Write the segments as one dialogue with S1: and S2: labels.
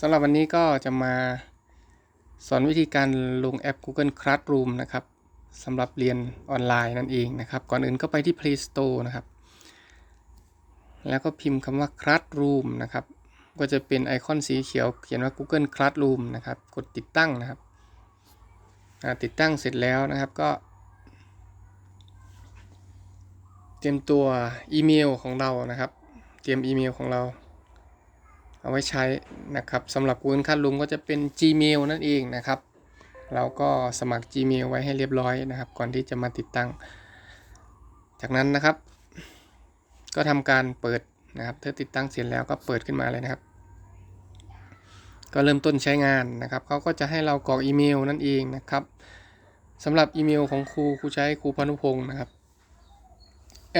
S1: สำหรับวันนี้ก็จะมาสอนวิธีการลงแอป Google Classroom นะครับสำหรับเรียนออนไลน์นั่นเองนะครับ ก่อนอื่นก็ไปที่ Play Store นะครับ แล้วก็พิมพ์คำว่า Classroom นะครับ ก็จะเป็นไอคอนสีเขียวเขียนว่า Google Classroom นะครับ กดติดตั้งนะครับ ติดตั้งเสร็จแล้วนะครับก็ เตรียมตัวอีเมลของเรานะครับ เตรียมอีเมลของเรา เอาไว้ใช้นะครับสำหรับ Google Classroom ก็จะเป็น Gmail นั่นเองนะครับ เราก็สมัคร Gmail ไว้ให้เรียบร้อยนะครับ ก่อนที่จะมาติดตั้ง จากนั้นนะครับ ก็ทำการเปิดนะครับถ้าติดตั้งเสร็จแล้วก็เปิดขึ้นมาเลยนะครับ ก็เริ่มต้นใช้งานนะครับเขาก็จะให้เรากรอกอีเมลนั่นเองนะครับสำหรับอีเมลของครูครูใช้ครูพานุพงศ์นะครับ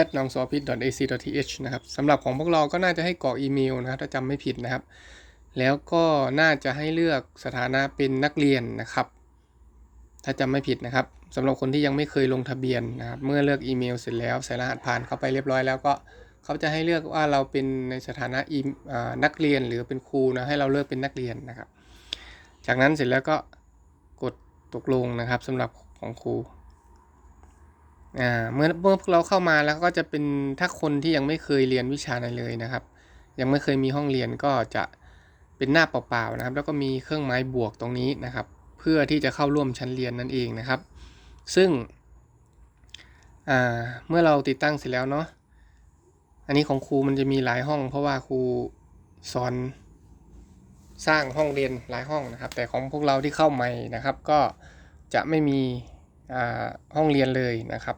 S1: at นองสอพิษ ac th นะครับสำหรับของพวกเราก็น่าจะให้กรอกอีเมลนะครับถ้าจำไม่ผิดนะครับ แล้วก็น่าจะให้เลือกสถานะเป็นนักเรียนนะครับ ถ้าจำไม่ผิดนะครับสำหรับคนที่ยังไม่เคยลงทะเบียนนะครับ เมื่อเลือกอีเมลเสร็จแล้วใส่รหัสผ่านเข้าไปเรียบร้อยแล้วก็เขาจะให้เลือกว่าเราเป็นในสถานะนักเรียนหรือเป็นครูนะให้เราเลือกเป็นนักเรียนนะครับ จากนั้นเสร็จแล้วก็กดตกลงนะครับสำหรับของครู อ่าเมื่อเมื่อพวกเราเข้ามาแล้วก็จะเป็นถ้าคนที่ยังไม่เคยเรียนวิชาไหนเลยนะครับ ยังไม่เคยมีห้องเรียนก็จะเป็นหน้าเปล่าๆนะครับ แล้วก็มีเครื่องไม้บวกตรงนี้นะครับ เพื่อที่จะเข้าร่วมชั้นเรียนนั่นเองนะครับ ซึ่งเมื่อเราติดตั้งเสร็จแล้วเนาะอันนี้ของครูมันจะมีหลายห้อง เพราะว่าครูสอนสร้างห้องเรียนหลายห้องนะครับ แต่ของพวกเราที่เข้าใหม่นะครับ ก็จะไม่มี ห้องเรียนเลยนะครับ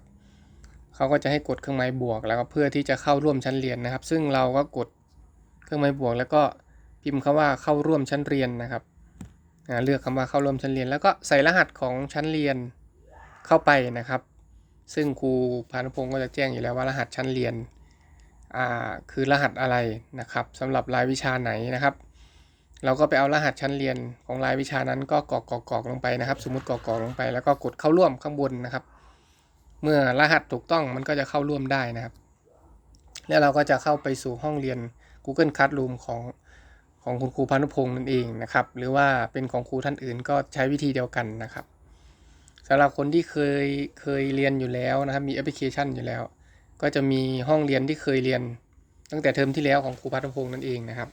S1: เขาก็จะให้กดเครื่องหมายบวก แล้วก็เพื่อที่จะเข้าร่วมชั้นเรียนนะครับ ซึ่งเราก็กดเครื่องหมายบวก แล้วก็พิมพ์คำว่าเข้าร่วมชั้นเรียนนะครับเลือกคำว่าเข้าร่วมชั้นเรียน แล้วก็ใส่รหัสของชั้นเรียนเข้าไปนะครับ ซึ่งครูพานุพงศ์ก็จะแจ้งอยู่แล้วว่ารหัสชั้นเรียนคือรหัสอะไรนะครับสำหรับรายวิชาไหนนะครับ เราก็ไปเอารหัสชั้นเรียนของรายวิชานั้นก็กรอกกรอกกรอกลงไปนะครับ สมมติกรอกกรอกลงไป แล้วก็กดเข้าร่วมข้างบนนะครับ เมื่อรหัสถูกต้องมันก็จะเข้าร่วมได้นะครับ แล้วเราก็จะเข้าไปสู่ห้องเรียน Google Classroom ของของคุณครูพานุพงศ์นั่นเองนะครับ หรือว่าเป็นของครูท่านอื่นก็ใช้วิธีเดียวกันนะครับสำหรับคนที่เคยเคยเรียนอยู่แล้วนะครับ มีแอปพลิเคชันอยู่แล้ว ก็จะมีห้องเรียนที่เคยเรียน ตั้งแต่เทอมที่แล้วของครูพัฒพงศ์นั่นเองนะครับ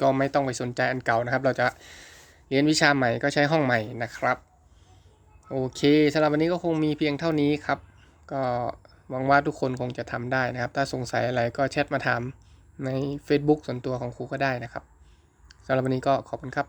S1: ก็ไม่ต้องไปสนใจอันเก่านะครับ เราจะเรียนวิชาใหม่ก็ใช้ห้องใหม่นะครับ โอเคสำหรับวันนี้ก็คงมีเพียงเท่านี้ครับ ก็หวังว่าทุกคนคงจะทำได้นะครับ ถ้าสงสัยอะไรก็แชทมาถามใน Facebook ส่วนตัวของครูก็ได้นะครับสำหรับวันนี้ก็ขอบคุณครับ